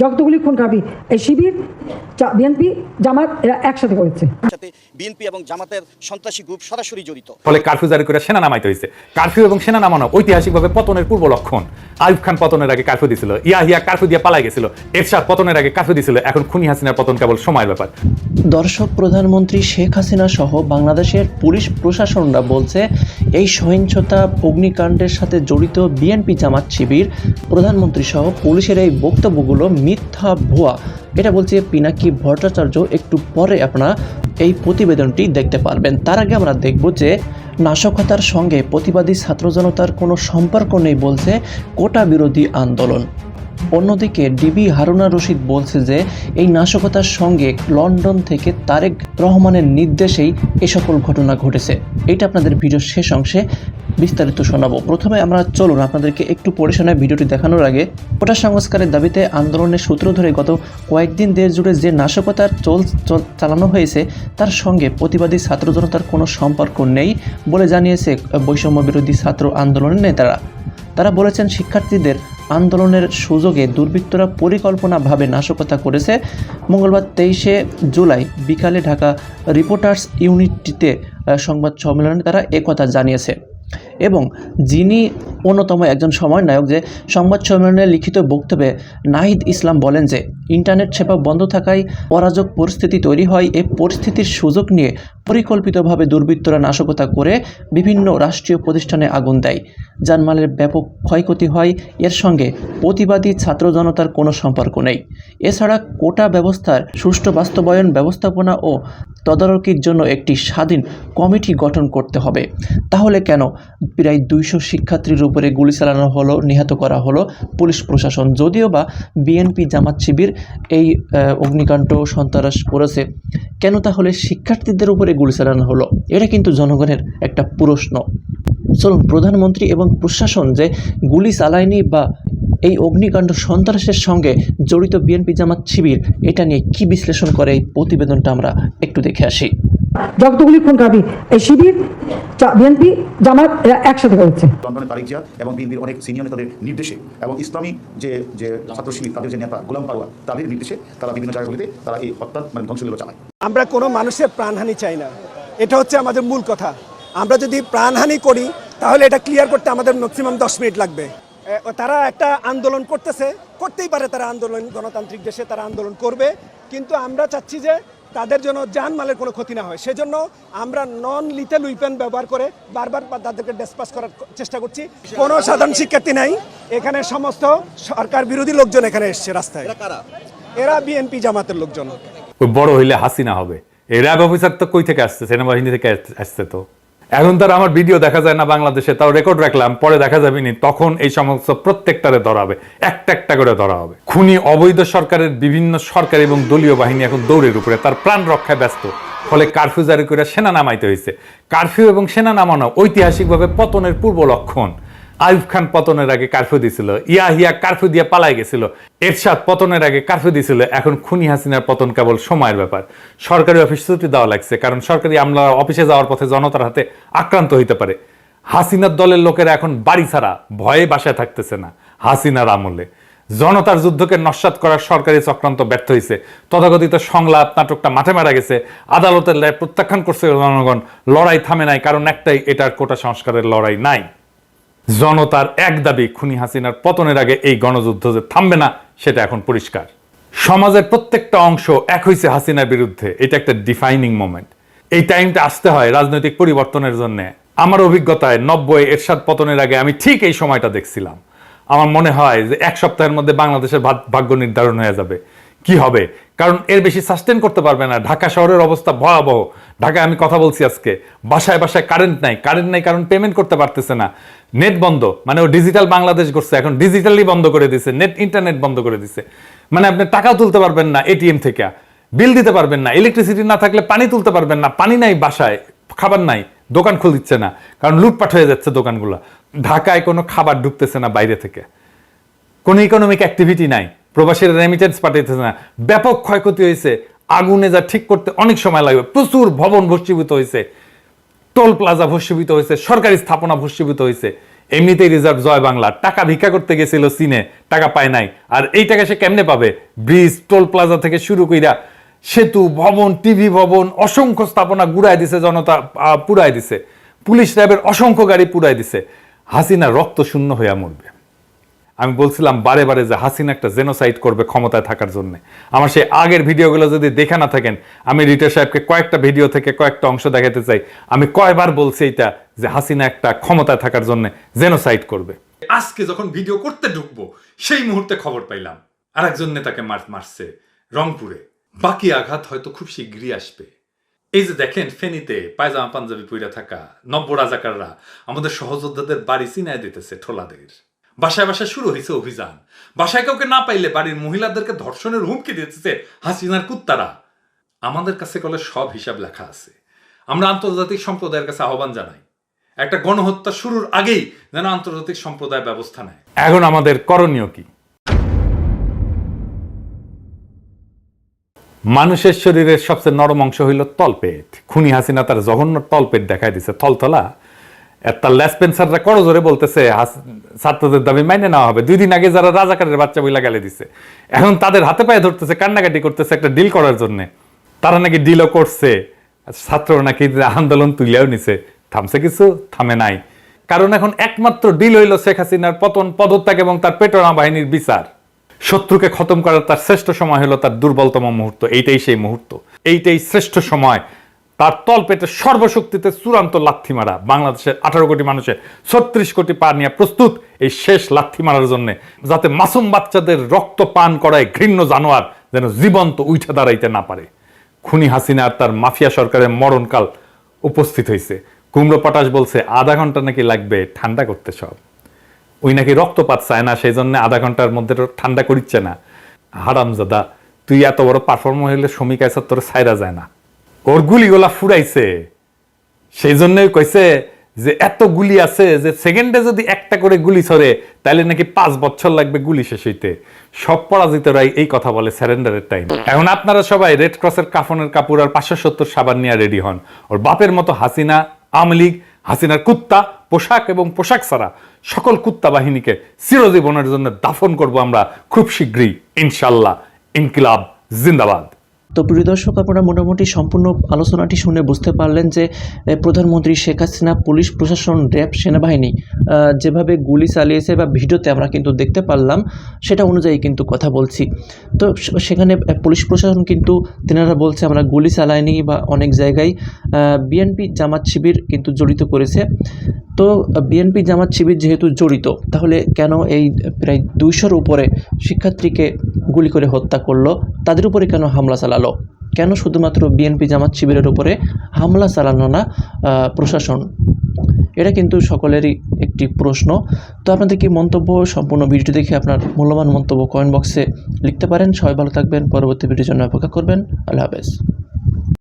যতগুলি খুন খাবি এই শিবির বিএনপি জামাত এরা একসাথে করেছে। সাথে বিএনপি এবং জামাতের সন্ত্রাসী গ্রুপ সরাসরি জড়িত। ফলে কারফিউ জারি করে সেনা নামাইতে হয়েছে কারফিউ এবং সেনা নামানো ঐতিহাসিকভাবে পতনের পূর্ব লক্ষণ। আইব খান পতনের আগে কারফিউ দিছিল ইয়াহিয়া কারফিউ দিয়ে পালাই গেছিল এরশাদ পতনের আগে কারফিউ দিছিল এখন খুনি হাসিনার পতন কেবল সময়ের ব্যাপার। দর্শক প্রধানমন্ত্রী শেখ হাসিনা সহ বাংলাদেশের পুলিশ প্রশাসনরা বলছে এই সহিংসতা অগ্নিকাণ্ডের সাথে জড়িত বিএনপি জামাত শিবির প্রধানমন্ত্রী সহ পুলিশের এই বক্তব্যগুলো মিথ্যা ভুয়া। এটা বলছে পিনাকি ভট্টাচার্য একটু পরে আপনারা এই প্রতিবেদনটি দেখতে পারবেন। তার আগে আমরা দেখব যে নাশকতার সঙ্গে প্রতিবাদী ছাত্র জনতার কোনো সম্পর্ক নেই বলছে কোটা বিরোধী আন্দোলন। অন্যদিকে ডিবি হারুনা রশিদ বলছে যে, এই নাশকতার সঙ্গে লন্ডন থেকে তারেক রহমানের নির্দেশেই এ সকল ঘটনা ঘটেছে। এটা আপনাদের ভিডিওর শেষ অংশে বিস্তারিত শোনাবো। প্রথমে আমরা চলুন আপনাদেরকে একটু পড়ে শোনায় ভিডিওটি দেখানোর আগে। কোটা সংস্কারের দাবিতে আন্দোলনের সূত্র ধরে গত কয়েকদিন দেশ জুড়ে যে নাশকতার চল, চল- চালানো হয়েছে, তার সঙ্গে প্রতিবাদী ছাত্র জনতার কোনো সম্পর্ক নেই বলে জানিয়েছে বৈষম্য বিরোধী ছাত্র আন্দোলনের নেতারা। তারা বলেছেন, শিক্ষার্থীদের আন্দোলনের সুযোগে দুর্বৃত্তরা পরিকল্পনাভাবে নাশকতা করেছে। মঙ্গলবার তেইশে জুলাই বিকালে ঢাকা রিপোর্টার্স ইউনিটিতে সংবাদ সম্মেলনে তারা একথা জানিয়েছে। এবং যিনি অন্যতম একজন সমন্বয়ক যে সংবাদ সম্মেলনে লিখিত বক্তব্যে নাহিদ ইসলাম বলেন যে, ইন্টারনেট সেবা বন্ধ থাকায় অরাজক পরিস্থিতি তৈরি হয়। এই পরিস্থিতির সুযোগ নিয়ে পরিকল্পিতভাবে দুর্বৃত্তরা নাশকতা করে বিভিন্ন রাষ্ট্রীয় প্রতিষ্ঠানে আগুন দেয়। জানমালের ব্যাপক ক্ষয়ক্ষতি হয়। এর সঙ্গে প্রতিবাদী ছাত্র জনতার কোনো সম্পর্ক নেই। এছাড়া কোটা ব্যবস্থার সুষ্ঠু বাস্তবায়ন ব্যবস্থাপনা ও তদারকির জন্য একটি স্বাধীন কমিটি গঠন করতে হবে। তাহলে কেন প্রায় দুইশো শিক্ষার্থীর উপরে গুলি চালানো হলো, নিহত করা হলো পুলিশ প্রশাসন। যদিও বা বিএনপি জামাত শিবির এই অগ্নিকাণ্ড সন্ত্রাস করেছে, কেন তাহলে শিক্ষার্থীদের উপরে গুলি চালানো হলো? এটা কিন্তু জনগণের একটা প্রশ্ন। চলুন, প্রধানমন্ত্রী এবং প্রশাসন যে গুলি চালায়নি বা এই অগ্নিকাণ্ড সন্ত্রাসের সঙ্গে জড়িত বিএনপি জামাত শিবির, এটা নিয়ে কি বিশ্লেষণ করে এই প্রতিবেদনটা আমরা একটু দেখে আসি। যতগুলি খুন খাবি এই শিবির বিএনপি জামাত এরা একসাথে করেছে। লন্ডনের তারিক জিয়া এবং বিএনপির অনেক সিনিয়র নেতাদের নির্দেশে এবং ইসলামী যে যে ছাত্র শিবির তাদের যে নেতা গোলাম পারওয়া তাদের নির্দেশে তারা বিভিন্ন জায়গাগুলিতে তারা এই হত্যা মানে ধ্বংসলীলা চালায়। আমরা কোনো মানুষের প্রাণহানি চাই না। এটা হচ্ছে আমাদের মূল কথা। আমরা যদি প্রাণহানি করি তাহলে এটা ক্লিয়ার করতে আমাদের ম্যাক্সিমাম দশ মিনিট লাগবে। তারা একটা আন্দোলন করতেছে করতেই পারে তারা আন্দোলন গণতান্ত্রিক দেশে তারা আন্দোলন করবে। কিন্তু আমরা চাচ্ছি যে তাদের জন্য জানমালের কোনো ক্ষতি না হয়। সেজন্য আমরা নন লিটেল উইপেন ব্যবহার করে বারবার তাদেরকে ডেসপাস করার চেষ্টা করছি। কোনো সাধারণ শিক্ষার্থী নাই। এখানে সমস্ত সরকার বিরোধী লোকজন এখানে এসছে রাস্তায়। এরা বিএনপি জামাতের লোকজন। বড় হইলে হাসিনা হবে। এরা অফিসার তো কই থেকে আসছে? সেনাবাহিনী থেকে আসছে তো। এখন তার আমার ভিডিও দেখা যায় না বাংলাদেশে, তাও রেকর্ড রাখলাম, পরে দেখা যাবে নি তখন এই সমস্ত প্রত্যেকটারে ধরা হবে, একটা একটা করে ধরা হবে। খুনি অবৈধ সরকারের বিভিন্ন সরকার এবং দলীয় বাহিনী এখন দৌড়ের উপরে, তার প্রাণ রক্ষায় ব্যস্ত। ফলে কারফিউ জারি করে সেনা নামাইতে হয়েছে কারফিউ এবং সেনা নামানো ঐতিহাসিকভাবে পতনের পূর্ব লক্ষণ। আইব খান পতনের আগে কারফিউ দিছিল ইয়াহিয়া কারফিউ দিয়ে পালাই গেছিল। এরশাদ পতনের আগে কারফিউ দিছিল, এখন খুনি হাসিনার পতন কেবল সময়ের ব্যাপার। সরকারি অফিস ছুটি দেওয়া লাগছে, কারণ সরকারি আমলা অফিসে যাওয়ার পথে জনতার হাতে আক্রান্ত হইতে পারে। হাসিনার দলের লোকেরা এখন বাড়ি ছাড়া ভয়ে বাসায় থাকতেছে না, হাসিনার আমলে। জনতার যুদ্ধকে নস্বাত করার সরকারি চক্রান্ত ব্যর্থ হয়েছে তথাকথিত সংলাপ, নাটকটা মাঠে মারা গেছে। আদালতের প্রত্যাখ্যান করছে জনগণ, লড়াই থামে নাই, কারণ একটাই, এটার কোটা সংস্কারের লড়াই নাই। জনতার এক দাবি, খুনি হাসিনার পতনের আগে এই গণযুদ্ধ যে থামবে না, সেটা এখন পরিষ্কার। সমাজের প্রত্যেকটা অংশ এক হয়েছে হাসিনার বিরুদ্ধে। এটা একটা ডিফাইনিং মোমেন্ট এই টাইমটা আসতে হয় রাজনৈতিক পরিবর্তনের জন্য। আমার অভিজ্ঞতায় নব্বই এরশাদ পতনের আগে আমি ঠিক এই সময়টা দেখছিলাম। আমার মনে হয় যে এক সপ্তাহের মধ্যে বাংলাদেশের ভাগ্য নির্ধারণ হয়ে যাবে। কি হবে? কারণ এর বেশি সাস্টেন করতে পারবে না। ঢাকা শহরের অবস্থা ভয়াবহ। ঢাকায় আমি কথা বলছি আজকে। বাসায় বাসায় কারেন্ট নাই। কারেন্ট নাই কারণ পেমেন্ট করতে পারতেছে না। নেট বন্ধ। মানে ও ডিজিটাল বাংলাদেশ করছে এখন। ডিজিটালি বন্ধ করে দিছে নেট ইন্টারনেট বন্ধ করে দিছে। মানে আপনি টাকাও তুলতে পারবেন না এটিএম থেকে। বিল দিতে পারবেন না। ইলেকট্রিসিটি না থাকলে পানি তুলতে পারবেন না। পানি নাই বাসায়, খাবার নাই, দোকান খুল দিচ্ছে না। কারণ লুটপাট হয়ে যাচ্ছে দোকানগুলো। ঢাকায় কোনো খাবার ঢুকতেছে না বাইরে থেকে। কোনো ইকোনমিক অ্যাক্টিভিটি নাই। প্রবাসীর রেমিটেন্স পাঠাইতেছে না। ব্যাপক ক্ষয়ক্ষতি হয়েছে। আগুনে যা ঠিক করতে অনেক সময় লাগবে। প্রচুর ভবন ভস্মীভূত হয়েছে। টোল প্লাজা ভস্মীভূত হয়েছে, সরকারি স্থাপনা ভস্মীভূত হয়েছে। এমনিতেই রিজার্ভ জয় বাংলা। টাকা ভিক্ষা করতে গেছিল চীনে, টাকা পায় নাই। আর এই টাকা সে কেমনে পাবে? ব্রিজ, টোল প্লাজা থেকে শুরু কইরা সেতু, ভবন টিভি ভবন, অসংখ্য স্থাপনা গুড়ায় দিছে জনতা পুরায় দিছে। পুলিশ র্যাবের অসংখ্য গাড়ি পুরায় দিছে। হাসিনা রক্ত শূন্য হইয়া মরবে। আমি বলছিলাম বারে বারে যে হাসিনা একটা জেনোসাইড করবে ক্ষমতায় থাকার জন্য। আমার সেই আগের ভিডিওগুলো যদি দেখে না থাকেন, আমি রিটা সাহেবকে কয়েকটা ভিডিও থেকে কয়েকটা অংশ দেখাতে চাই। আমি কয়বার বলছি এটা যে হাসিনা একটা ক্ষমতায় থাকার জন্য জেনোসাইড করবে। আজকে যখন ভিডিও করতে ঢুকবো, সেই মুহূর্তে খবর পাইলাম, আরেকজন নেতাকে মার মারছে রংপুরে। বাকি আঘাত হয়তো খুব শীঘ্রই আসবে। এই যে দেখেন, ফেনীতে পায়জামা পাঞ্জাবি পইরা থাকা নব্য রাজাকাররা আমাদের সহযোদ্ধাদের বাড়ি চিনায় দিতেছে ঠোলাদের। বাসায় বাসায় শুরু হয়েছে অভিযান। বাসায় কাউকে না পাইলে বাড়ির মহিলাদেরকে ধর্ষণের হুমকি দিতেছে হাসিনার কুত্তারা। আমাদের কাছে কলে সব হিসাব লেখা আছে। আমরা আন্তর্জাতিক সম্প্রদায়ের কাছে আহ্বান জানাই, একটা গণহত্যা শুরুর আগেই যেন আন্তর্জাতিক সম্প্রদায় ব্যবস্থা নেয়। এখন আমাদের করণীয় কি? মানুষের শরীরের সবচেয়ে নরম অংশ হইল তলপেট। খুনি হাসিনা তার জঘন্য তলপেট দেখাই দিছে, থলথলা। তার লেসপেন্সাররা করজোরে বলতেছে ছাত্রদের দাবি মাইনে নেওয়া হবে। দুই দিন আগে যারা রাজাকারের বাচ্চা বইলা গালে দিছে। এখন তাদের হাতে পায়ে ধরতেছে, কান্নাকাটি করতেছে একটা ডিল করার জন্য। তারা নাকি ডিলও করছে। ছাত্র নাকি আন্দোলন তুইলেও নিছে। থামছে কিছু? থামে নাই। কারণ এখন একমাত্র ডিল হইল শেখ হাসিনার পতন, পদত্যাগ এবং তার পেটোনা বাহিনীর বিচার। শত্রুকে খতম করার তার শ্রেষ্ঠ সময় হলো তার দুর্বলতম মুহূর্ত। এইটাই সেই মুহূর্ত। এইটাই শ্রেষ্ঠ সময়। তার তল পেটে সর্বশক্তিতে চূড়ান্ত লাথি মারা। বাংলাদেশের আঠারো কোটি মানুষের ছত্রিশ কোটি পা নিয়ে প্রস্তুত এই শেষ লাথি মারার জন্য, যাতে মাসুম বাচ্চাদের রক্ত পান করায় ঘৃণ্য জানোয়ার যেন জীবন্ত উঠে দাঁড়াইতে না পারে। খুনি হাসিনা আর তার মাফিয়া সরকারের মরণকাল উপস্থিত হয়েছে কুমড়ো পটাশ বলছে, আধা ঘণ্টা নাকি লাগবে, ঠান্ডা করতে সব। ওই নাকি রক্তপাত চায় না, সেই জন্য আধা ঘণ্টার মধ্যে ঠান্ডা করিচ্ছে না। হারামজাদা, তুই এত বড় পারফর্ম হইলে শ্রমিক আইসা তোর সাইরা যায় না। ওর গুলিগুলা ফুরাইছে। সেই জন্যই কইছে যে এত গুলি আছে যে সেকেন্ডে যদি একটা করে গুলি ছড়ে তাহলে নাকি পাঁচ বছর লাগবে গুলি শেষ হইতে। সব পরাজিতরাই এই কথা বলে স্যারেন্ডারের টাইম এখন আপনারা সবাই রেড ক্রসের কাফনের কাপড় আর পাঁচশো সত্তর সাবান নিয়ে রেডি হন। ওর বাপের মতো হাসিনা, আওয়ামী লীগ, হাসিনার কুত্তা, পোশাক এবং পোশাক ছাড়া সকল কুত্তা বাহিনীকে চিরজীবনের জন্য দাফন করব আমরা খুব শীঘ্রই, ইনশাল্লাহ। ইনকিলাব, জিন্দাবাদ। তো প্রিয় দর্শক, আপনারা মোটামুটি সম্পূর্ণ আলোচনাটি শুনে বুঝতে পারলেন যে প্রধানমন্ত্রী শেখ হাসিনা, পুলিশ প্রশাসন, র্যাব সেনাবাহিনী যেভাবে গুলি চালিয়েছে বা ভিডিওতে আমরা কিন্তু দেখতে পারলাম, সেটা অনুযায়ী কিন্তু কথা বলছি। তো সেখানে পুলিশ প্রশাসন কিন্তু তেনারা বলছে, আমরা গুলি চালাইনি বা অনেক জায়গায়। বিএনপি জামাত শিবির কিন্তু জড়িত করেছে। তো বিএনপি জামাত শিবির যেহেতু জড়িত, তাহলে কেন এই প্রায় দুইশোর উপরে শিক্ষার্থীকে গুলি করে হত্যা করল? তাদের উপরে কেন হামলা চালালো? কেন শুধুমাত্র বিএনপি জামাত শিবিরের উপরে হামলা চালানো না প্রশাসন? এটা কিন্তু সকলেরই একটি প্রশ্ন। তো আপনাদের কি মন্তব্য, সম্পূর্ণ ভিডিওটি দেখে আপনার মূল্যবান মন্তব্য কমেন্ট বক্সে লিখতে পারেন। সবাই ভালো থাকবেন, পরবর্তী ভিডিওর জন্য অপেক্ষা করবেন। আল্লাহ হাফেজ।